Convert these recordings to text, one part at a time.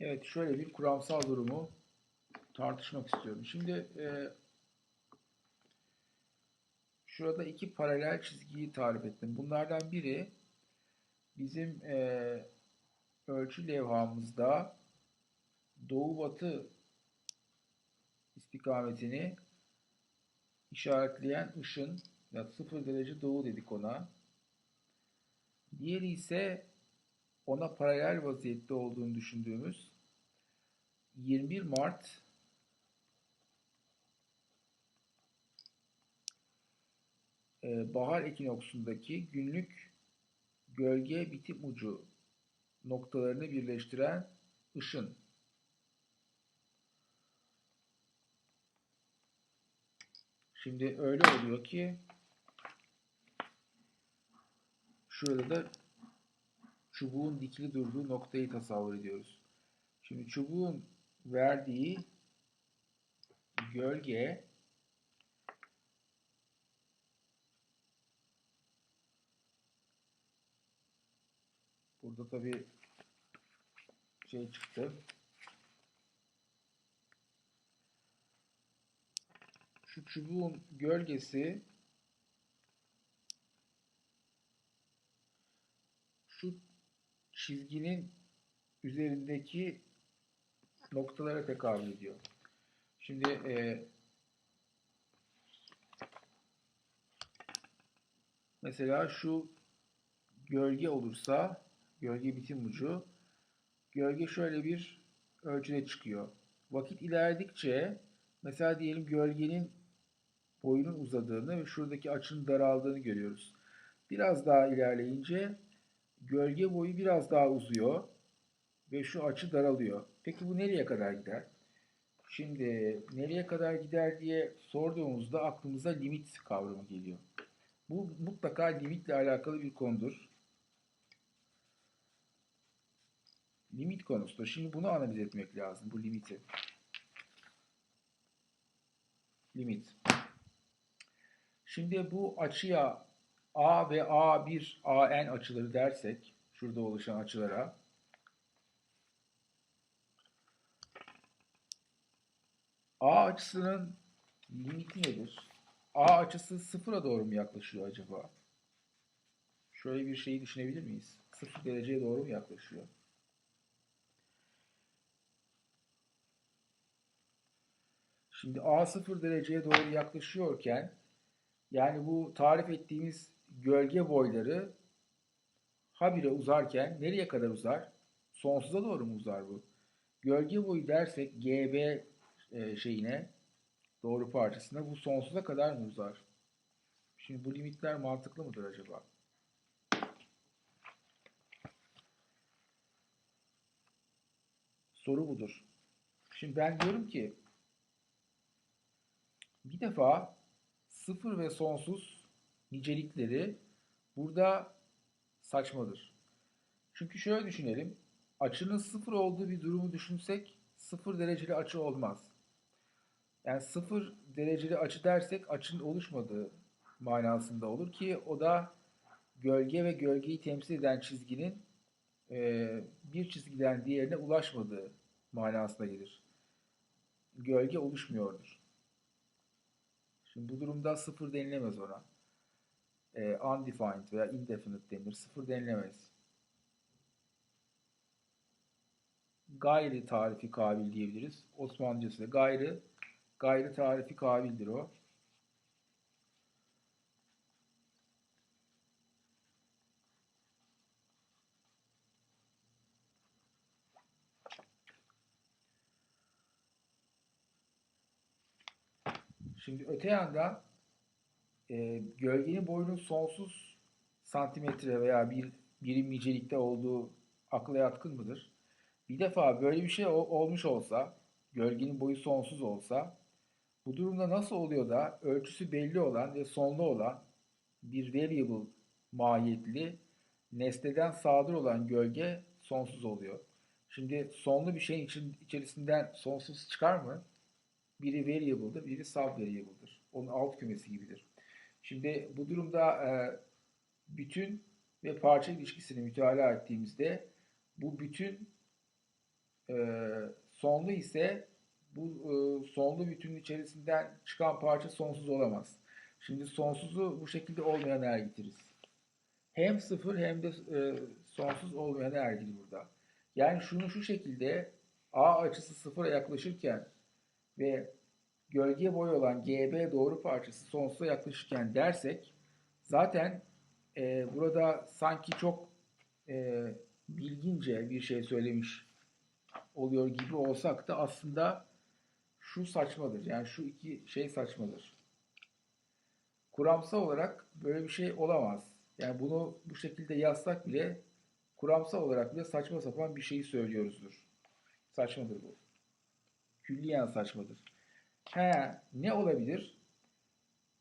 Evet, şöyle bir kuramsal durumu tartışmak istiyorum. Şimdi e, şurada iki paralel çizgiyi tarif ettim. Bunlardan biri bizim e, ölçü levhamızda doğu-batı istikametini işaretleyen ışın, ya 0 derece doğu dedik ona. Diğeri ise ona paralel vaziyette olduğunu düşündüğümüz 21 Mart e, bahar ekinoksundaki günlük gölge bitim ucu noktalarını birleştiren ışın. Şimdi öyle oluyor ki şurada da çubuğun dikili durduğu noktayı tasavvur ediyoruz. Şimdi çubuğun verdiği gölge burada tabi şey çıktı. Şu çubuğun gölgesi şu çizginin üzerindeki noktalara tekabül ediyor. Şimdi e, mesela şu gölge olursa gölge bitim ucu gölge şöyle bir ölçüde çıkıyor. Vakit ilerledikçe mesela diyelim gölgenin boyunun uzadığını ve şuradaki açının daraldığını görüyoruz. Biraz daha ilerleyince gölge boyu biraz daha uzuyor ve şu açı daralıyor. Peki bu nereye kadar gider? Şimdi nereye kadar gider diye sorduğumuzda aklımıza limit kavramı geliyor. Bu mutlaka limitle alakalı bir konudur. Limit konusudur. Şimdi bunu analiz etmek lazım, bu limiti. Limit. Şimdi bu açıya A ve A1, AN açıları dersek, şurada oluşan açılara, A açısının limiti nedir? A açısı sıfıra doğru mu yaklaşıyor acaba? Şöyle bir şeyi düşünebilir miyiz? Sıfır dereceye doğru mu yaklaşıyor? Şimdi A sıfır dereceye doğru yaklaşıyorken yani bu tarif ettiğimiz gölge boyları habire uzarken nereye kadar uzar? Sonsuza doğru mu uzar bu? Gölge boyu dersek GB e, şeyine doğru parçasına bu sonsuza kadar mı uzar? Şimdi bu limitler mantıklı mıdır acaba? Soru budur. Şimdi ben diyorum ki bir defa sıfır ve sonsuz nicelikleri burada saçmadır. Çünkü şöyle düşünelim. Açının sıfır olduğu bir durumu düşünsek sıfır dereceli açı olmaz. Yani sıfır dereceli açı dersek açının oluşmadığı manasında olur ki o da gölge ve gölgeyi temsil eden çizginin e, bir çizgiden diğerine ulaşmadığı manasına gelir. Gölge oluşmuyordur. Şimdi bu durumda sıfır denilemez ona. E, undefined veya indefinite denir. Sıfır denilemez. Gayri tarifi kabil diyebiliriz. Osmanlıcası da gayri gayri tarifi kabildir o. Şimdi öte yandan e, gölgenin boyunun sonsuz santimetre veya bir birim nicelikte olduğu akla yatkın mıdır? Bir defa böyle bir şey olmuş olsa, gölgenin boyu sonsuz olsa, bu durumda nasıl oluyor da ölçüsü belli olan ve sonlu olan bir variable mahiyetli nesneden sadır olan gölge sonsuz oluyor. Şimdi sonlu bir şeyin için, içerisinden sonsuz çıkar mı? Biri variable'dır, biri sub-variable'dır. Onun alt kümesi gibidir. Şimdi bu durumda e, bütün ve parça ilişkisini mütalaa ettiğimizde bu bütün e, sonlu ise bu e, sonlu bütünün içerisinden çıkan parça sonsuz olamaz. Şimdi sonsuzu bu şekilde olmayan er getiririz. Hem sıfır hem de e, sonsuz olmayan er gelir burada. Yani şunu şu şekilde A açısı sıfıra yaklaşırken ve gölge boyu olan GB doğru parçası sonsuza yaklaşırken dersek zaten e, burada sanki çok e, bilgince bir şey söylemiş oluyor gibi olsak da aslında şu saçmadır. Yani şu iki şey saçmadır. Kuramsal olarak böyle bir şey olamaz. Yani bunu bu şekilde yazsak bile kuramsal olarak bile saçma sapan bir şeyi söylüyoruzdur. Saçmadır bu. Külliyen saçmadır. He, ne olabilir?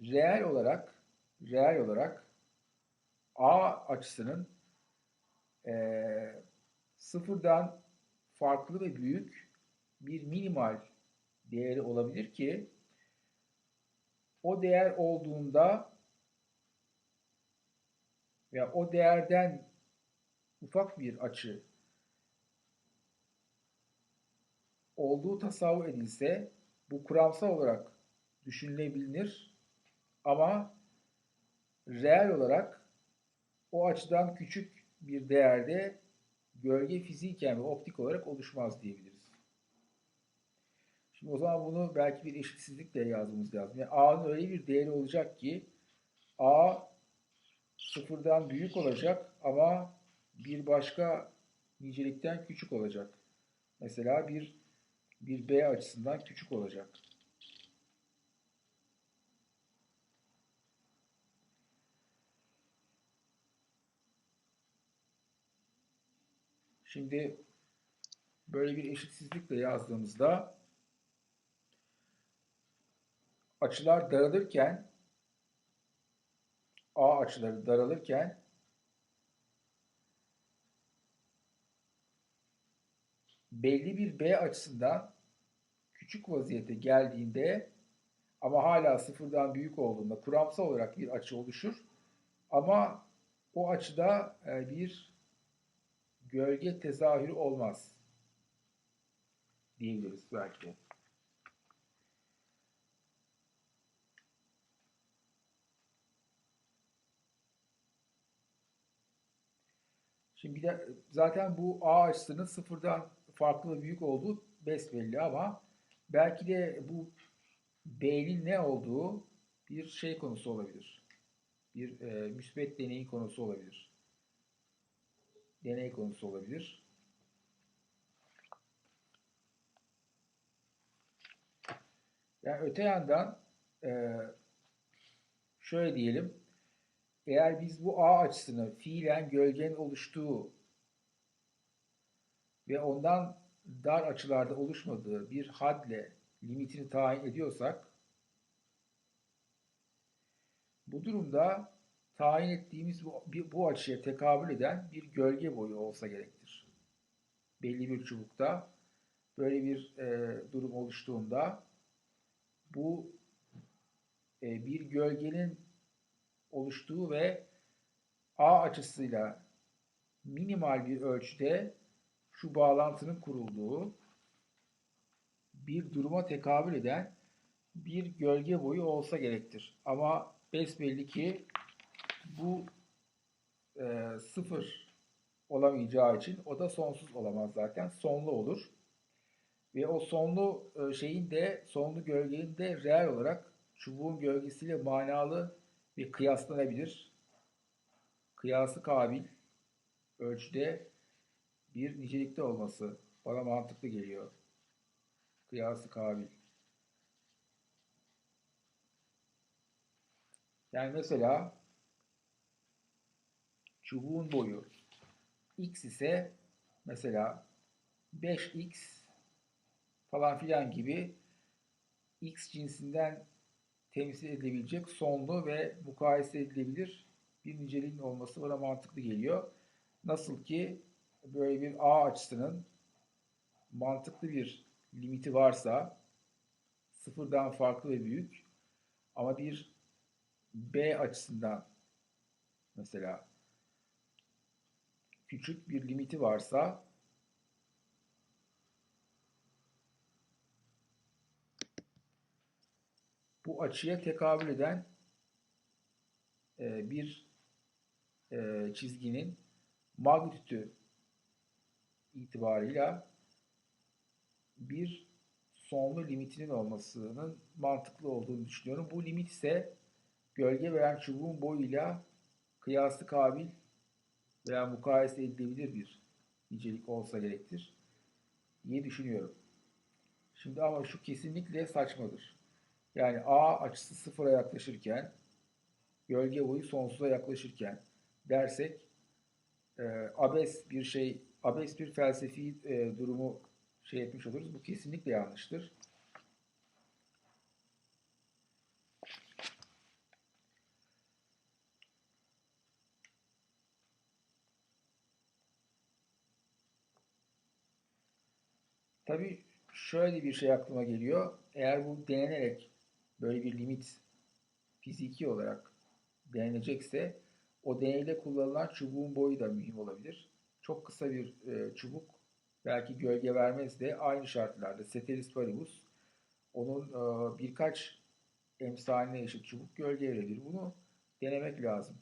Reel olarak reel olarak A açısının e, sıfırdan farklı ve büyük bir minimal değeri olabilir ki o değer olduğunda veya o değerden ufak bir açı olduğu tasavvur edilse bu kuramsal olarak düşünülebilir ama reel olarak o açıdan küçük bir değerde gölge fiziken ve optik olarak oluşmaz diyebiliriz. Şimdi o zaman bunu belki bir eşitsizlikle yazmamız lazım. Yani A'nın öyle bir değeri olacak ki A sıfırdan büyük olacak ama bir başka nicelikten küçük olacak. Mesela bir bir B açısından küçük olacak. Şimdi böyle bir eşitsizlikle yazdığımızda açılar daralırken A açıları daralırken belli bir B açısından küçük vaziyete geldiğinde ama hala sıfırdan büyük olduğunda kuramsal olarak bir açı oluşur. Ama o açıda e, bir gölge tezahürü olmaz diyebiliriz belki. Şimdi bir de zaten bu A açısının sıfırdan farklı büyük olduğu besbelli ama belki de bu B'nin ne olduğu bir şey konusu olabilir. Bir e, müsbet deneyin konusu olabilir. Deney konusu olabilir. Yani öte yandan e, şöyle diyelim. Eğer biz bu A açısını fiilen gölgenin oluştuğu ve ondan dar açılarda oluşmadığı bir hadle limitini tayin ediyorsak bu durumda tayin ettiğimiz bu, bu açıya tekabül eden bir gölge boyu olsa gerektir. Belli bir çubukta böyle bir e, durum oluştuğunda bu e, bir gölgenin oluştuğu ve A açısıyla minimal bir ölçüde şu bağlantının kurulduğu bir duruma tekabül eden bir gölge boyu olsa gerektir. Ama besbelli ki bu e, sıfır olamayacağı için o da sonsuz olamaz zaten. Sonlu olur. Ve o sonlu e, şeyin de sonlu gölgenin de reel olarak çubuğun gölgesiyle manalı bir kıyaslanabilir. Kıyası kabil ölçüde bir nicelikte olması bana mantıklı geliyor. Kıyası kabil. Yani mesela çubuğun boyu x ise mesela 5x falan filan gibi x cinsinden temsil edilebilecek sonlu ve mukayese edilebilir bir niceliğin olması bana mantıklı geliyor. Nasıl ki böyle bir A açısının mantıklı bir limiti varsa sıfırdan farklı ve büyük ama bir B açısından mesela küçük bir limiti varsa bu açıya tekabül eden e, bir e, çizginin magnitüdü itibarıyla bir sonlu limitinin olmasının mantıklı olduğunu düşünüyorum. Bu limit ise gölge veren çubuğun boyuyla kıyaslı kabil veya mukayese edilebilir bir nicelik olsa gerektir diye düşünüyorum. Şimdi ama şu kesinlikle saçmadır. Yani A açısı sıfıra yaklaşırken gölge boyu sonsuza yaklaşırken dersek e, abes bir şey, abes bir felsefi e, durumu şey etmiş oluruz. Bu kesinlikle yanlıştır. Tabii şöyle bir şey aklıma geliyor. Eğer bu denenerek böyle bir limit fiziki olarak denenecekse o deneyde kullanılan çubuğun boyu da mühim olabilir. Çok kısa bir e, çubuk belki gölge vermez de aynı şartlarda Ceteris paribus onun e, birkaç emsaline eşit çubuk gölge verebilir. Bunu denemek lazım.